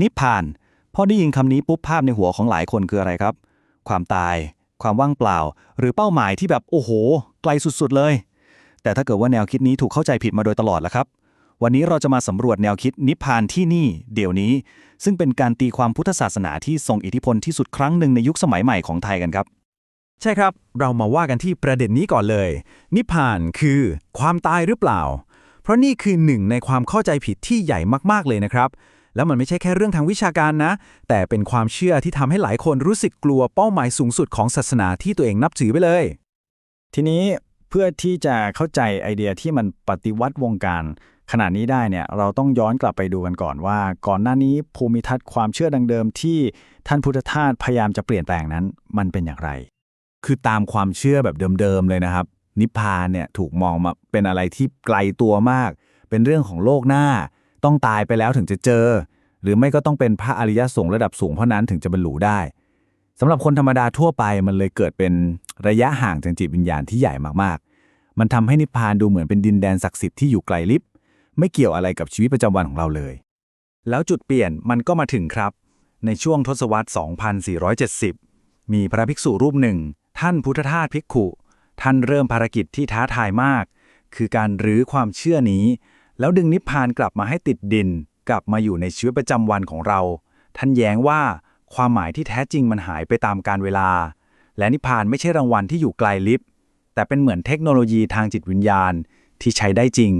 นิพพาน พอได้ยินคำนี้ปุ๊บภาพในหัวของหลายคนคืออะไรครับ ความตาย ความว่างเปล่า หรือเป้าหมายที่แบบโอ้โห ไกลสุดๆเลย แต่ถ้าเกิดว่าแนวคิดนี้ถูกเข้าใจผิดมาโดยตลอดแล้วครับ วันนี้เราจะมาสำรวจแนวคิดนิพพานที่นี่ เดี๋ยวนี้ ซึ่งเป็นการตีความพุทธศาสนาที่ทรงอิทธิพลที่สุดครั้งหนึ่งในยุคสมัยใหม่ของไทยกันครับใช่ครับ เรามาว่ากันที่ประเด็นนี้ก่อนเลย นิพพานคือความตายหรือเปล่า เพราะนี่คือหนึ่งในความเข้าใจผิดที่ใหญ่มากๆเลยนะครับ แล้วมันไม่ใช่แค่เรื่องทางวิชาการนะ แต่เป็นความเชื่อที่ทำให้หลายคนรู้สึกกลัวเป้าหมายสูงสุดของศาสนาที่ตัวเองนับถือไปเลย ทีนี้เพื่อที่จะเข้าใจไอเดียที่มันปฏิวัติวงการขนาดนี้ได้เนี่ยเราต้องย้อนกลับไปดูกันก่อนว่า ก่อนหน้านี้ภูมิทัศน์ความเชื่อดังเดิมที่ท่านพุทธทาสพยายามจะเปลี่ยนแปลงนั้น มันเป็นอย่างไร คือตามความเชื่อแบบเดิมๆเลยนะครับ นิพพานเนี่ยถูกมองมาเป็นอะไรที่ไกลตัวมาก เป็นเรื่องของโลกหน้า ต้องตายไปแล้วถึงจะเจอ หรือไม่ก็ต้องเป็นพระอริยสงฆ์ระดับสูงเพราะนั้นถึงจะบรรลุได้สำหรับคนธรรมดาทั่วไปมันเลยเกิดเป็นระยะห่างทางจิตวิญญาณที่ใหญ่มากๆ มันทำให้นิพพานดูเหมือนเป็นดินแดนศักดิ์สิทธิ์ที่อยู่ไกลลิบไม่เกี่ยวอะไรกับชีวิตประจำวันของเราเลย แล้วจุดเปลี่ยนมันก็มาถึงครับ ในช่วงทศวรรษ 2470 มีพระภิกษุรูปหนึ่ง ท่านพุทธทาสภิกขุ ท่านเริ่มภารกิจที่ท้าทายมาก คือการรื้อความเชื่อนี้ แล้วดึงนิพพานกลับมาให้ติดดิน กลับมาอยู่ในชีวิตประจำวันของเรา ท่านแย้งว่าความหมายที่แท้จริงมันหายไปตามกาลเวลา และนิพพานไม่ใช่รางวัลที่อยู่ไกลลิบแต่เป็นเหมือนเทคโนโลยีทางจิตวิญญาณที่ใช้ได้จริง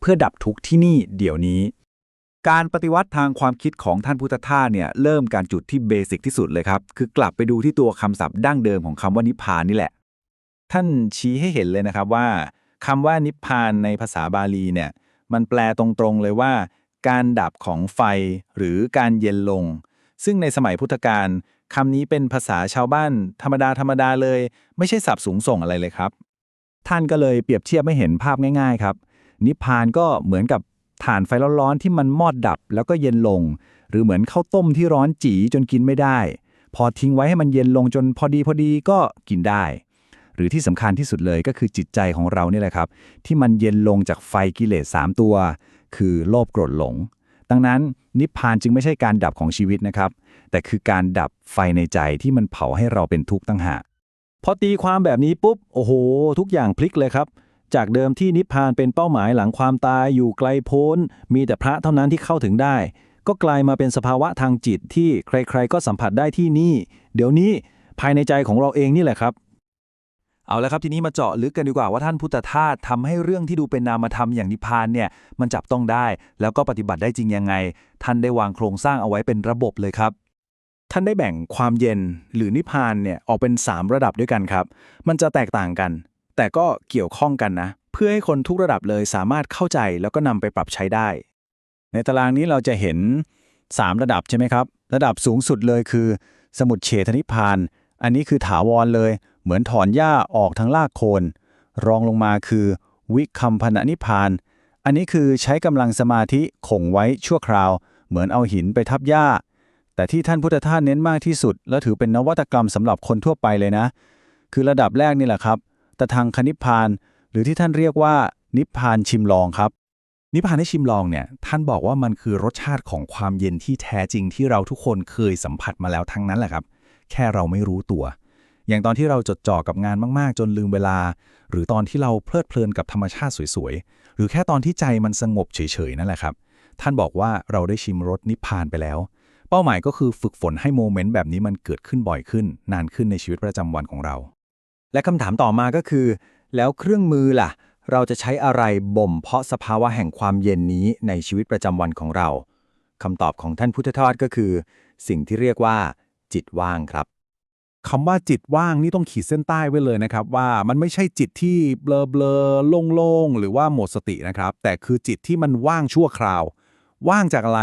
เพื่อดับทุกข์ที่นี่เดี๋ยวนี้ การปฏิวัติทางความคิดของท่านพุทธทาสเนี่ยเริ่มการจุดที่เบสิกที่สุดเลยครับ คือกลับไปดูที่ตัวคำศัพท์ดั้งเดิมของคำว่านิพพานนี่แหละ ท่านชี้ให้เห็นเลยนะครับว่าคำว่านิพพานในภาษาบาลีเนี่ย มันแปลตรงๆเลยว่า การดับของไฟหรือการเย็นลง ซึ่งในสมัยพุทธกาลคำนี้เป็นภาษาชาวบ้านธรรมดาธรรมดาเลย ไม่ใช่ศัพท์สูงส่งอะไรเลยครับ ท่านก็เลยเปรียบเทียบให้เห็นภาพง่าย ๆ ครับ นิพพานก็เหมือนกับถ่านไฟร้อนๆที่มันมอดดับแล้วก็เย็นลง หรือเหมือนข้าวต้มที่ร้อนจีจนกินไม่ได้ พอทิ้งไว้ให้มันเย็นลงจนพอดีพอดีก็กินได้ หรือที่สำคัญที่สุดเลยก็คือจิตใจของเรานี่แหละครับ ที่มันเย็นลงจากไฟกิเลส3ตัว คือโลภโกรธหลง ดังนั้นนิพพานจึงไม่ใช่การดับของชีวิตนะครับ แต่คือการดับไฟในใจที่มันเผาให้เราเป็นทุกข์ตั้งหากพอตีความแบบนี้ปุ๊บโอ้โห ทุกอย่างพลิกเลยครับ จากเดิมที่นิพพานเป็นเป้าหมายหลังความตายอยู่ไกลโพ้น มีแต่พระเท่านั้นที่เข้าถึงได้ ก็กลายมาเป็นสภาวะทางจิตที่ใครๆ ก็สัมผัสได้ที่นี่ เดี๋ยวนี้ภายในใจของเราเองนี่แหละครับ เอาละครับทีนี้มาเจาะลึกกันดีกว่าว่าท่านพุทธทาสทำให้เรื่องที่ดูเป็นนามธรรมอย่างนิพพานเนี่ยมันจับต้องได้ แล้วก็ปฏิบัติได้จริงยังไง ท่านได้วางโครงสร้างเอาไว้เป็นระบบเลยครับ ท่านได้แบ่งความเย็นหรือนิพพานเนี่ยออกเป็น 3 ระดับด้วยกันครับ มันจะแตกต่างกัน แต่ก็เกี่ยวข้องกันนะ เพื่อให้คนทุกระดับเลยสามารถเข้าใจแล้วก็นำไปปรับใช้ได้ ในตารางนี้เราจะเห็น 3 ระดับใช่ไหมครับ ระดับสูงสุดเลยคือ สมุดเฉทนิพพาน อันนี้คือถาวรเลย เหมือนถอนหญ้าออกทั้งรากโคน รองลงมาคือ วิคัมพนนิพาน อันนี้คือใช้กำลังสมาธิข่งไว้ชั่วคราว เหมือนเอาหินไปทับหญ้า แต่ที่ท่านพุทธทาสเน้นมากที่สุด และถือเป็นนวัตกรรมสำหรับคนทั่วไปเลยนะ คือระดับแรกนี่แหละครับตทางคณิพาน หรือที่ท่านเรียกว่า นิพานชิมลองครับนิพพานให้ชิมลองเนี่ยท่านบอกว่ามันคือรสชาติของความเย็นที่แท้จริงที่เราทุกคนเคยสัมผัสมาแล้วทั้งนั้นแหละครับ แค่เราไม่รู้ตัว อย่างตอนที่เราจดจ่อกับงานมากๆ จนลืมเวลา หรือตอนที่เราเพลิดเพลินกับธรรมชาติสวยๆ หรือแค่ตอนที่ใจมันสงบเฉยๆ นั่นแหละครับ ท่านบอกว่าเราได้ชิมรสนิพพานไปแล้ว เป้าหมายก็คือฝึกฝนให้โมเมนต์แบบนี้มันเกิดขึ้นบ่อยขึ้น นานขึ้นในชีวิตประจำวันของเรา และคำถามต่อมาก็คือ แล้วเครื่องมือล่ะ เราจะใช้อะไรบ่มเพาะสภาวะแห่งความเย็นนี้ในชีวิตประจำวันของเราคำตอบของท่านพุทธทาสก็คือ สิ่งที่เรียกว่า จิตว่างครับ คำว่าจิตว่างนี่ต้องขีดเส้นใต้ไว้เลยนะครับ ว่ามันไม่ใช่จิตที่เบลอเบลอโล่งๆ หรือว่าหมดสตินะครับ แต่คือจิตที่มันว่างชั่วคราว ว่างจากอะไร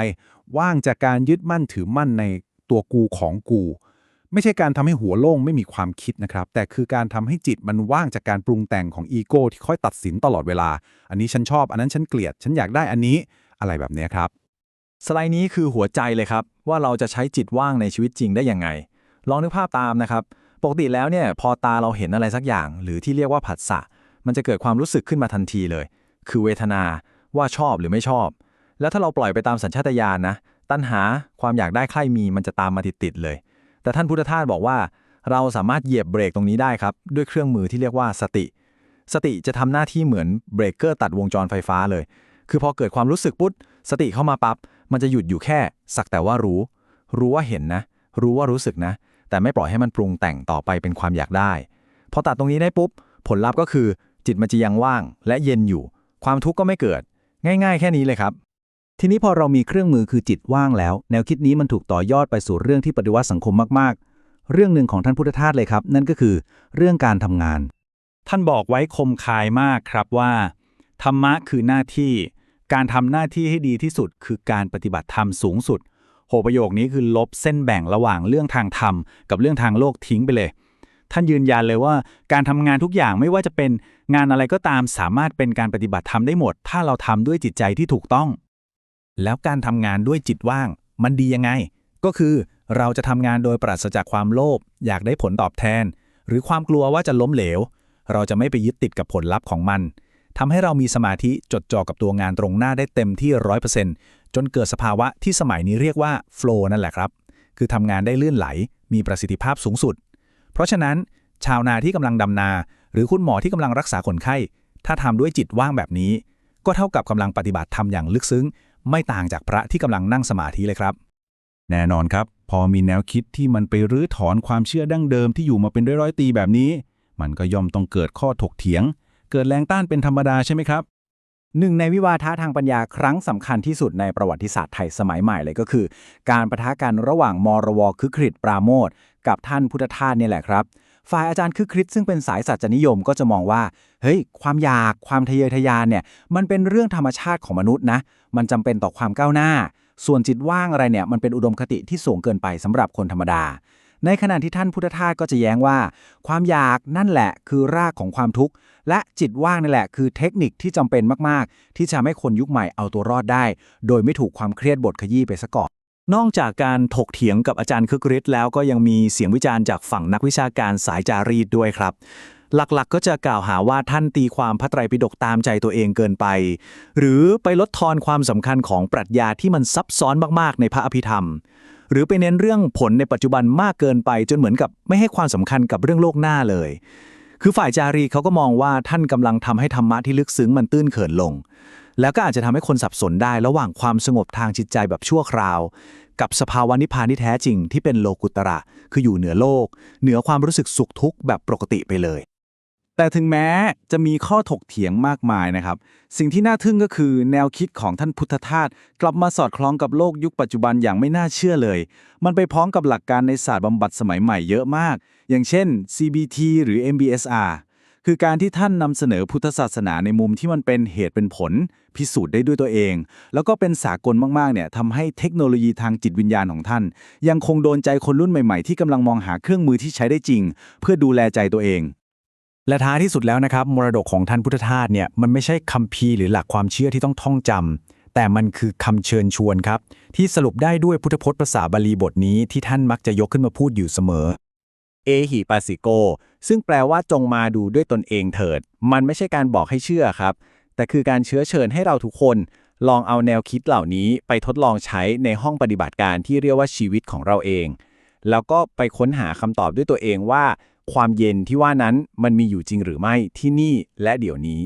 ว่างจากการยึดมั่นถือมั่นในตัวกูของกู ไม่ใช่การทำให้หัวโล่งไม่มีความคิดนะครับ แต่คือการทำให้จิตมันว่างจากการปรุงแต่งของอีโก้ที่คอยตัดสินตลอดเวลา อันนี้ฉันชอบ อันนั้นฉันเกลียด ฉันอยากได้อันนี้อะไรแบบนี้ครับ สไลด์นี้คือหัวใจเลยครับ ว่าเราจะใช้จิตว่างในชีวิตจริงได้ยังไง ลองนึกภาพตามนะครับ ปกติแล้วเนี่ยพอตาเราเห็นอะไรสักอย่าง หรือที่เรียกว่าผัสสะ มันจะเกิดความรู้สึกขึ้นมาทันทีเลย คือเวทนาว่าชอบหรือไม่ชอบ แล้วถ้าเราปล่อยไปตามสัญชาตญาณนะ ตัณหาความอยากได้ใคร่มีมันจะตามมาติดๆเลย แต่ท่านพุทธทาสบอกว่า เราสามารถเหยียบเบรกตรงนี้ได้ครับ ด้วยเครื่องมือที่เรียกว่าสติ สติจะทำหน้าที่เหมือนเบรกเกอร์ตัดวงจรไฟฟ้าเลย คือพอเกิดความรู้สึกปุ๊บสติเข้ามาปั๊บมันจะหยุดอยู่แค่ สักแต่ว่ารู้ รู้ว่าเห็นนะ รู้ว่ารู้สึกนะ แต่ไม่ปล่อยให้มันปรุงแต่งต่อไปเป็นความอยากได้ พอตัดตรงนี้ได้ปุ๊บ ผลลัพธ์ก็คือ จิตมันจะยังว่าง และเย็นอยู่ ความทุกข์ก็ไม่เกิด ง่าย ๆ แค่นี้เลยครับ ทีนี้พอเรามีเครื่องมือคือจิตว่างแล้ว แนวคิดนี้มันถูกต่อยอดไปสู่เรื่องที่ปฏิวัติสังคมมากๆ เรื่องหนึ่งของท่านพุทธทาสเลยครับ นั่นก็คือเรื่องการทำงาน ท่านบอกไว้คมคายมากครับว่าธรรมะคือหน้าที่ การทำหน้าที่ให้ดีที่สุด คือการปฏิบัติธรรมสูงสุด โหประโยคนี้คือลบเส้นแบ่งระหว่างเรื่องทางธรรมกับเรื่องทางโลกทิ้งไปเลย ท่านยืนยันเลยว่าการทำงานทุกอย่างไม่ว่าจะเป็นงานอะไรก็ตามสามารถเป็นการปฏิบัติธรรมได้หมด ถ้าเราทำด้วยจิตใจที่ถูกต้อง แล้วการทำงานด้วยจิตว่าง มันดียังไง ก็คือเราจะทำงานโดยปราศจากความโลภอยากได้ผลตอบแทน หรือความกลัวว่าจะล้มเหลว เราจะไม่ไปยึดติดกับผลลัพธ์ของมัน ทำให้เรามีสมาธิจดจ่อกับตัวงานตรงหน้าได้เต็มที่ร้อยเปอร์เซ็นต์จนเกิดสภาวะที่สมัยนี้เรียกว่าโฟลนั่นแหละครับ คือทำงานได้ลื่นไหล มีประสิทธิภาพสูงสุด เพราะฉะนั้น ชาวนาที่กำลังดำนา หรือคุณหมอที่กำลังรักษาคนไข้ ถ้าทำด้วยจิตว่างแบบนี้ ก็เท่ากับกำลังปฏิบัติธรรมอย่างลึกซึ้ง ไม่ต่างจากพระที่กำลังนั่งสมาธิเลยครับ แน่นอนครับ พอมีแนวคิดที่มันไปรื้อถอนความเชื่อดั้งเดิมที่อยู่มาเป็นร้อยๆปีแบบนี้ มันก็ย่อมต้องเกิดข้อถกเถียง เกิดแรงต้านเป็นธรรมดาใช่ไหมครับ หนึ่งในวิวาทะทางปัญญาครั้งสำคัญที่สุดในประวัติศาสตร์ไทยสมัยใหม่เลยก็คือ การประทะกันระหว่างมรวคึกฤทธิ์ปราโมทกับท่านพุทธทาสเนี่ยแหละครับ ฝ่ายอาจารย์คึกฤทธิ์ซึ่งเป็นสายสัจนิยมก็จะมองว่า เฮ้ย ความอยาก ความทะเยอทะยานเนี่ย มันเป็นเรื่องธรรมชาติของมนุษย์นะ มันจำเป็นต่อความก้าวหน้า ส่วนจิตว่างอะไรเนี่ย มันเป็นอุดมคติที่สูงเกินไปสำหรับคนธรรมดา ในขณะที่ท่านพุทธทาสก็จะแย้งว่า ความอยากนั่นแหละคือรากของความทุกข์ และจิตว่างนี่แหละคือเทคนิคที่จำเป็นมาก ๆ ที่จะทำให้คนยุคใหม่เอาตัวรอดได้ โดยไม่ถูกความเครียดบทขยี้ไปซะก่อนนอกจากการถกเถียงกับอาจารย์คึกฤทธิ์แล้วก็ยังมีเสียงวิจารณ์จากฝั่งนักวิชาการสายจารีตด้วยครับ หลักๆก็จะกล่าวหาว่าท่านตีความพระไตรปิฎกตามใจตัวเองเกินไป หรือไปลดทอนความสำคัญของปรัชญาที่มันซับซ้อนมากๆในพระอภิธรรม หรือไปเน้นเรื่องผลในปัจจุบันมากเกินไป จนเหมือนกับไม่ให้ความสำคัญกับเรื่องโลกหน้าเลย คือฝ่ายจารีเขาก็มองว่าท่านกำลังทำให้ธรรมะที่ลึกซึ้งมันตื้นเขินลง แล้วก็อาจจะทำให้คนสับสนได้ระหว่างความสงบทางจิตใจแบบชั่วคราว กับสภาวะนิพพานที่แท้จริงที่เป็นโลกุตระ คืออยู่เหนือโลก เหนือความรู้สึกสุขทุกข์แบบปกติไปเลย แต่ถึงแม้จะมีข้อถกเถียงมากมายนะครับ สิ่งที่น่าทึ่งก็คือแนวคิดของท่านพุทธทาสกลับมาสอดคล้องกับโลกยุคปัจจุบันอย่างไม่น่าเชื่อเลย มันไปพร้อมกับหลักการในศาสตร์บำบัดสมัยใหม่เยอะมาก อย่างเช่น CBT หรือ MBSR คือการที่ท่านนำเสนอพุทธศาสนาในมุมที่มันเป็นเหตุเป็นผล พิสูจน์ได้ด้วยตัวเอง แล้วก็เป็นสากลมากๆเนี่ยทำให้เทคโนโลยีทางจิตวิญญาณของท่าน ยังคงโดนใจคนรุ่นใหม่ๆ ที่กำลังมองหาเครื่องมือที่ใช้ได้จริง เพื่อดูแลใจตัวเอง และท้ายที่สุดแล้วนะครับมรดกของท่านพุทธทาสเนี่ยมันไม่ใช่คัมภีร์หรือหลักความเชื่อที่ต้องท่องจำแต่มันคือคำเชิญชวนครับ ที่สรุปได้ด้วยพุทธพจน์ภาษาบาลีบทนี้ที่ท่านมักจะยกขึ้นมาพูดอยู่เสมอ เอหิปัสสิโก ซึ่งแปลว่าจงมาดูด้วยตนเองเถิด มันไม่ใช่การบอกให้เชื่อครับ แต่คือการเชื้อเชิญให้เราทุกคน ลองเอาแนวคิดเหล่านี้ไปทดลองใช้ในห้องปฏิบัติการที่เรียกว่าชีวิตของเราเอง แล้วก็ไปค้นหาคำตอบด้วยตัวเองว่า ความเย็นที่ว่านั้นมันมีอยู่จริงหรือไม่ที่นี่และเดี๋ยวนี้